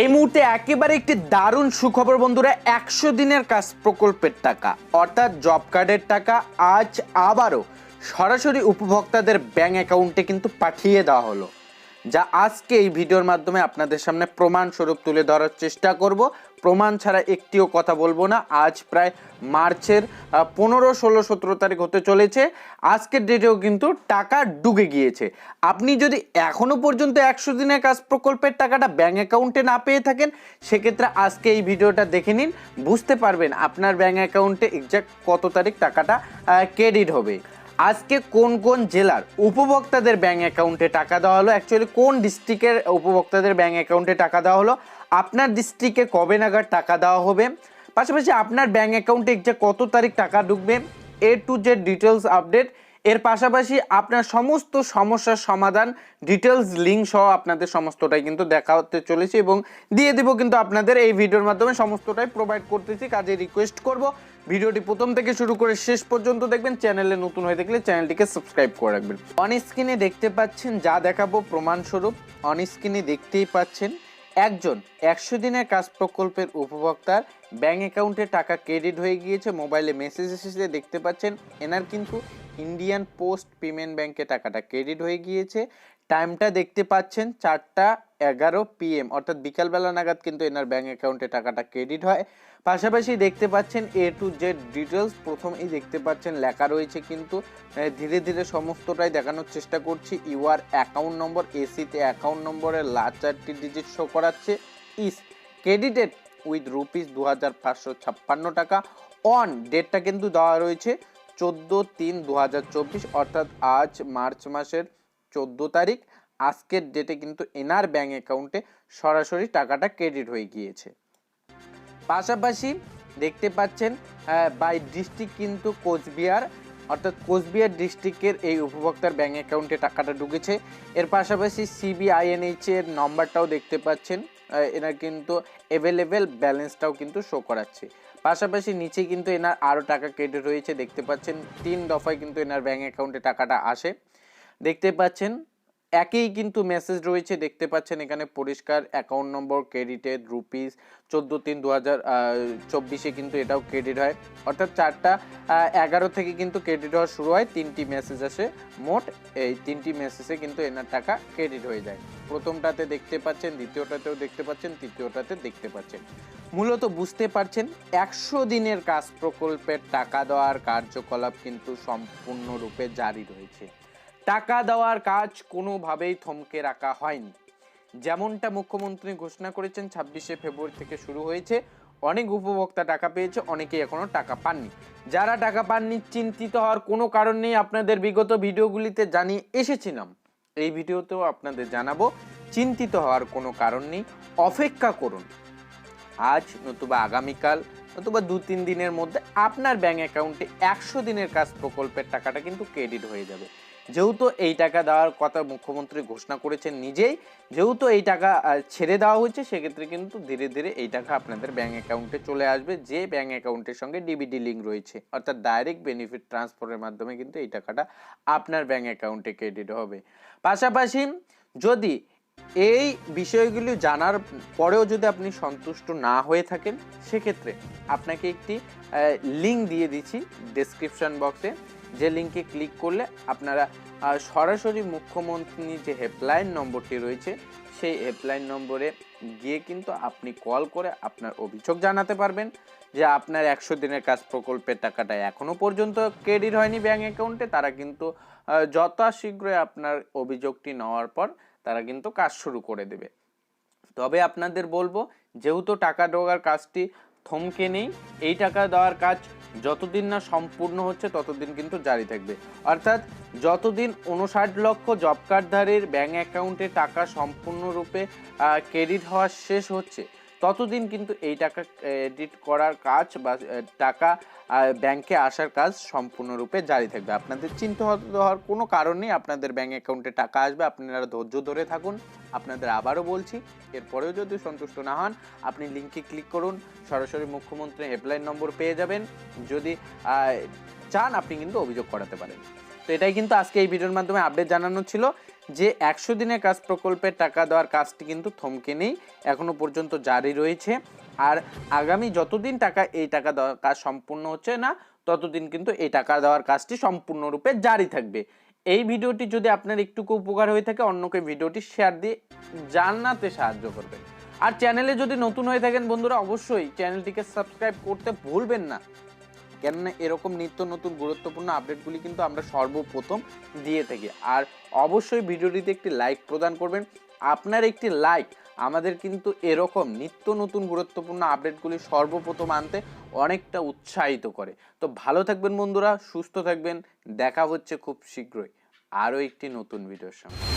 এই মুহূর্তে একেবারে একটি দারুণ সুখবর বন্ধুরা, একশো দিনের কাজ প্রকল্পের টাকা, অর্থাৎ জব কার্ডের টাকা আজ আবারও সরাসরি উপভোক্তাদের ব্যাংক অ্যাকাউন্টে কিন্তু পাঠিয়ে দেওয়া হলো। যা আজকে এই ভিডিওর মাধ্যমে আপনাদের সামনে প্রমাণ স্বরূপ তুলে ধরার চেষ্টা করব। প্রমাণ ছাড়া একটিও কথা বলব না। আজ প্রায় মার্চের পনেরো, ষোলো, সতেরো তারিখ হতে চলেছে। আজকের ডেটেও কিন্তু টাকা ডুবে গিয়েছে। আপনি যদি এখনও পর্যন্ত একশো দিনের কাজ প্রকল্পের টাকাটা ব্যাঙ্ক অ্যাকাউন্টে না পেয়ে থাকেন, সেক্ষেত্রে আজকে এই ভিডিওটা দেখে নিন। বুঝতে পারবেন আপনার ব্যাঙ্ক অ্যাকাউন্টে এক্সাক্ট কত তারিখ টাকাটা ক্রেডিট হবে। আজকে কোন কোন জেলার উপভোক্তাদের ব্যাঙ্ক অ্যাকাউন্টে টাকা দেওয়া হলো? অ্যাকচুয়ালি কোন ডিস্ট্রিক্টের উপভোক্তাদের ব্যাঙ্ক অ্যাকাউন্টে টাকা দেওয়া হলো? আপনার ডিস্ট্রিক্টে কবে নাগাদ টাকা দেওয়া হবে? পাশাপাশি আপনার ব্যাঙ্ক অ্যাকাউন্টে যে কত তারিখ টাকা ঢুকবে? A to Z details update এর পাশাপাশি আপনার সমস্ত সমস্যার সমাধান ডিটেলস লিঙ্ক সহ আপনাদের সমস্তটাই কিন্তু দেখা হতে চলেছে এবং দিয়ে দিব কিন্তু আপনাদের এই ভিডিওর মাধ্যমে। সমস্তটাই প্রোভাইড করতেছি, কাজে রিকোয়েস্ট করব। ভিডিওটি প্রথম থেকে শুরু করে শেষ পর্যন্ত দেখবেন। চ্যানেলে নতুন হয়ে থাকলে চ্যানেলটিকে সাবস্ক্রাইব করে রাখবেন। অন স্ক্রিনে দেখতে পাচ্ছেন, যা দেখাবো প্রমাণস্বরূপ। অন স্ক্রিনে দেখতেই পাচ্ছেন, একজন একশো দিনের কাজ প্রকল্পের উপভোক্তার ব্যাঙ্ক অ্যাকাউন্টে টাকা ক্রেডিট হয়ে গিয়েছে। মোবাইলে মেসেজ এসেছে, দেখতে পাচ্ছেন, এনার কিন্তু ইন্ডিয়ান পোস্ট পেমেন্ট ব্যাংকে টাকাটা ক্রেডিট হয়ে গিয়েছে। টাইমটা দেখতে পাচ্ছেন চারটা এগারো পিএম অর্থাৎ বিকালবেলা নাগাদ কিন্তু এনার ব্যাঙ্ক অ্যাকাউন্টে টাকাটা ক্রেডিট হয়। পাশাপাশি দেখতে পাচ্ছেন এ টু জেড ডিটেলস প্রথমেই দেখতে পাচ্ছেন লেখা রয়েছে কিন্তু ধীরে ধীরে সমস্তটাই দেখানোর চেষ্টা করছি। ইউআর অ্যাকাউন্ট নম্বর এসিতে অ্যাকাউন্ট নম্বরের লাস্ট চারটি ডিজিট শো করাচ্ছে। ইস ক্রেডিটেড উইথ রুপিস দু হাজার পাঁচশো ছাপ্পান্ন টাকা। অন ডেটটা কিন্তু দেওয়া রয়েছে চোদ্দ তিন দু হাজার চব্বিশ, অর্থাৎ আজ মার্চ মাসের চোদ্দ তারিখ। আজকের ডেটে কিন্তু এনার ব্যাঙ্ক অ্যাকাউন্টে সরাসরি টাকাটা ক্রেডিট হয়ে গিয়েছে। পাশাপাশি দেখতে পাচ্ছেন বাই ডিস্ট্রিক্ট কিন্তু কোচবিহার, অর্থাৎ কোচবিহার ডিস্ট্রিক্টের এই উপভোক্তার ব্যাঙ্ক অ্যাকাউন্টে টাকাটা ঢুকেছে। এর পাশাপাশি সিবিআইএনএইচ এর নম্বরটাও দেখতে পাচ্ছেন এনার কিন্তু অ্যাভেলেবেল ব্যালেন্সটাও কিন্তু শো করাচ্ছে। পাশাপাশি নিচে কিন্তু এনার আরও টাকা ক্রেডিট হয়েছে, দেখতে পাচ্ছেন, তিন দফায় কিন্তু এনার ব্যাঙ্ক অ্যাকাউন্টে টাকাটা আসে। দেখতে পাচ্ছেন, একই কিন্তু মেসেজ রয়েছে। দেখতে পাচ্ছেন এখানে পরিষ্কার অ্যাকাউন্ট নম্বর ক্রেডিটেড রুপিস চোদ্দ তিন দু হাজার চব্বিশে কিন্তু এটাও ক্রেডিট হয়। অর্থাৎ চারটা এগারো থেকে কিন্তু ক্রেডিট হওয়া শুরু হয়। তিনটি মেসেজ আসে মোট, এই তিনটি মেসেজে কিন্তু এনার টাকা ক্রেডিট হয়ে যায়। প্রথমটাতে দেখতে পাচ্ছেন, দ্বিতীয়টাতেও দেখতে পাচ্ছেন, তৃতীয়টাতে দেখতে পাচ্ছেন। মূলত বুঝতে পারছেন, একশো দিনের কাজ প্রকল্পের টাকা দেওয়ার কার্যকলাপ কিন্তু সম্পূর্ণরূপে জারি রয়েছে। টাকা দেওয়ার কাজ কোনোভাবেই থমকে রাখা হয়নি। যেমনটা মুখ্যমন্ত্রী ঘোষণা করেছেন, ছাব্বিশে ফেব্রুয়ারি থেকে শুরু হয়েছে। অনেক উপভোক্তা টাকা পেয়েছে, অনেকেই এখনও টাকা পাননি। যারা টাকা পাননি, চিন্তিত হওয়ার কোনো কারণ নেই। আপনাদের বিগত ভিডিওগুলিতে জানিয়ে এসেছিলাম। এই ভিডিওতেও আপনাদের জানাব, চিন্তিত হওয়ার কোনো কারণ নেই। অপেক্ষা করুন। আজ নতুবা আগামীকাল, নতুবা দু তিন দিনের মধ্যে আপনার ব্যাঙ্ক অ্যাকাউন্টে একশো দিনের কাজ প্রকল্পের টাকাটা কিন্তু ক্রেডিট হয়ে যাবে। যেহেতু এই টাকা দেওয়ার কথা মুখ্যমন্ত্রী ঘোষণা করেছেন নিজেই, যেহেতু এই টাকা ছেড়ে দেওয়া হয়েছে, সেক্ষেত্রে কিন্তু ধীরে ধীরে এই টাকা আপনাদের ব্যাংক অ্যাকাউন্টে চলে আসবে, যে ব্যাঙ্ক অ্যাকাউন্টের সঙ্গে ডিবিডি লিঙ্ক রয়েছে। অর্থাৎ ডাইরেক্ট বেনিফিট ট্রান্সফারের মাধ্যমে কিন্তু এই টাকাটা আপনার ব্যাংক অ্যাকাউন্টে ক্রেডিট হবে। পাশাপাশি যদি এই বিষয়গুলি জানার পরেও যদি আপনি সন্তুষ্ট না হয়ে থাকেন, সেক্ষেত্রে আপনাকে একটি লিঙ্ক দিয়ে দিচ্ছি ডেসক্রিপশন বক্সে যে লিঙ্কে ক্লিক করলে আপনারা সরাসরি মুখ্যমন্ত্রী যে হেল্পলাইন নম্বরটি রয়েছে সেই হেল্পলাইন নম্বরে গিয়ে কিন্তু আপনি কল করে আপনার অভিযোগ জানাতে পারবেন যে আপনার একশো দিনের কাজ প্রকল্পের টাকাটা এখনও পর্যন্ত ক্রেডিট হয়নি ব্যাঙ্ক অ্যাকাউন্টে। তারা কিন্তু আহ, যথাশীঘ্রই আপনার অভিযোগটি নেওয়ার পর তারা কিন্তু কাজ শুরু করে দেবে। তবে আপনাদের বলব যেহেতু টাকা ঢোকার কাজটি থমকে নেই এই টাকা দেওয়ার কাজ যতদিন না সম্পূর্ণ হচ্ছে, ততদিন কিন্তু জারি থাকবে। অর্থাৎ যতদিন উনষাট লক্ষ জব কার্ডধারীর ব্যাঙ্ক অ্যাকাউন্টে টাকা সম্পূর্ণরূপে ক্রেডিট হওয়া শেষ হচ্ছে ততদিন কিন্তু এই টাকা ক্রেডিট করার কাজ বা টাকা ব্যাংকে আসার কাজ সম্পূর্ণরূপে জারি থাকবে। আপনাদের চিন্তা হওয়ার কোনো কারণ নেই। আপনাদের ব্যাংক অ্যাকাউন্টে টাকা আসবে, আপনারা ধৈর্য ধরে থাকুন। আপনাদের আবারও বলছি, এরপরেও যদি সন্তুষ্ট না হন, আপনি লিঙ্কে ক্লিক করুন, সরাসরি মুখ্যমন্ত্রী হেল্পলাইন নম্বর পেয়ে যাবেন। যদি চান, আপনি কিন্তু অভিযোগ করাতে পারেন। তো এটাই কিন্তু আজকে এই ভিডিওর মাধ্যমে আপডেট জানানো ছিল যে একশো দিনের কাজ প্রকল্পের টাকা দেওয়ার কাজটি কিন্তু থমকে নেই, এখনও পর্যন্ত জারি রয়েছে। আর আগামী যতদিন টাকা এই টাকা দেওয়ার কাজ সম্পূর্ণ হচ্ছে না, ততদিন কিন্তু এই টাকা দেওয়ার কাজটি সম্পূর্ণরূপে জারি থাকবে। এই ভিডিওটি যদি আপনার একটুকু উপকার হয়ে থাকে, অন্যকে ভিডিওটি শেয়ার দিয়ে জানাতে সাহায্য করবে আর চ্যানেলে যদি নতুন হয়ে থাকেন বন্ধুরা, অবশ্যই চ্যানেলটিকে সাবস্ক্রাইব করতে ভুলবেন না। কেননা এরকম নিত্য নতুন গুরুত্বপূর্ণ আপডেটগুলি কিন্তু আমরা সর্বপ্রথম দিয়ে থাকি। আর অবশ্যই ভিডিওটিতে একটি লাইক প্রদান করবেন। আপনার একটি লাইক আমাদের কিন্তু এরকম নিত্য নতুন গুরুত্বপূর্ণ আপডেটগুলি সর্বপ্রথম আনতে অনেকটা উৎসাহিত করে। তো ভালো থাকবেন বন্ধুরা, সুস্থ থাকবেন। দেখা হচ্ছে খুব শীঘ্রই আরও একটি নতুন ভিডিওর সঙ্গে।